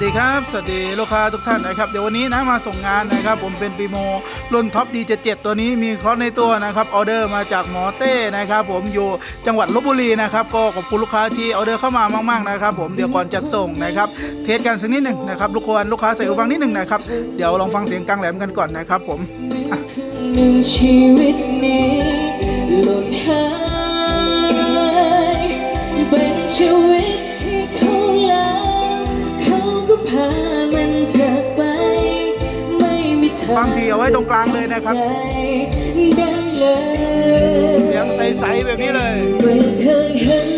สดีครับ สวัสดีลูกค้าทุกท่านนะครับเดี๋ยววันนี้นะมาส่งงานนะครับ ผมเป็นปีโมรุ่นท็อปดีเจ็ตัวนี้มีคอร์สในตัวนะครับออเดอร์มาจากหมอเต้นะครับ ผมอยู่จังหวัดลบบุรีนะครับก็ขอบคุณลูกค้าที่ออเดอร์เข้ามามากๆนะครับ ผมเดี๋ยวก่อนจัดส่งนะครับเทสกันสักนิดหนึ่งนะครับลูกค้าลูกค้าใส่หูฟังนิดหนึ่งนะครับเดี๋ยวลองฟังเสียงกลางแหลมกันก่อนนะครับ ผมหนึ่งชีวิตนี้หล่นหายเป็นชีวิต มีทางฟังทีเอาไว้ตรงกลางเลยนะครับใจได้เลยเสียงใสๆแบบนี้เลย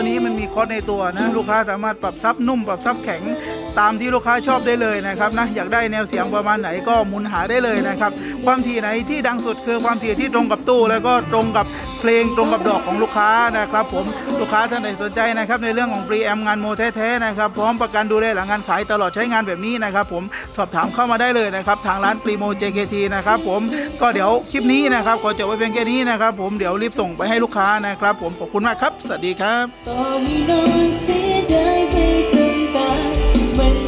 ตัวนี้มันมีคอสในตัวนะลูกค้าสามารถปรับซับนุ่มปรับซับแข็งตามที่ลูกค้าชอบได้เลยนะครับนะอยากได้แนวเสียงประมาณไหนก็หมุนหาได้เลยนะครับ ความถี่ไหนที่ดังสุดคือความถี่ที่ตรงกับตู้แล้วก็ตรงกับ เพลงตรงกับดอกของลูกค้านะครับ ผมลูกค้าท่านใดสนใจนะครับในเรื่องของปรีแอมงานโมแท้ๆนะครับพร้อมประกันดูแลหลังงานขายตลอดใช้งานแบบนี้นะครับ ผมสอบถามเข้ามาได้เลยนะครับทางร้านปรีโม JKT นะครับผมก็เดี๋ยวคลิปนี้นะครับขอจบไว้เพียงแค่นี้นะครับ ผมเดี๋ยวรีบส่งไปให้ลูกค้านะครับ ผมขอบคุณมากครับ สวัสดีครับ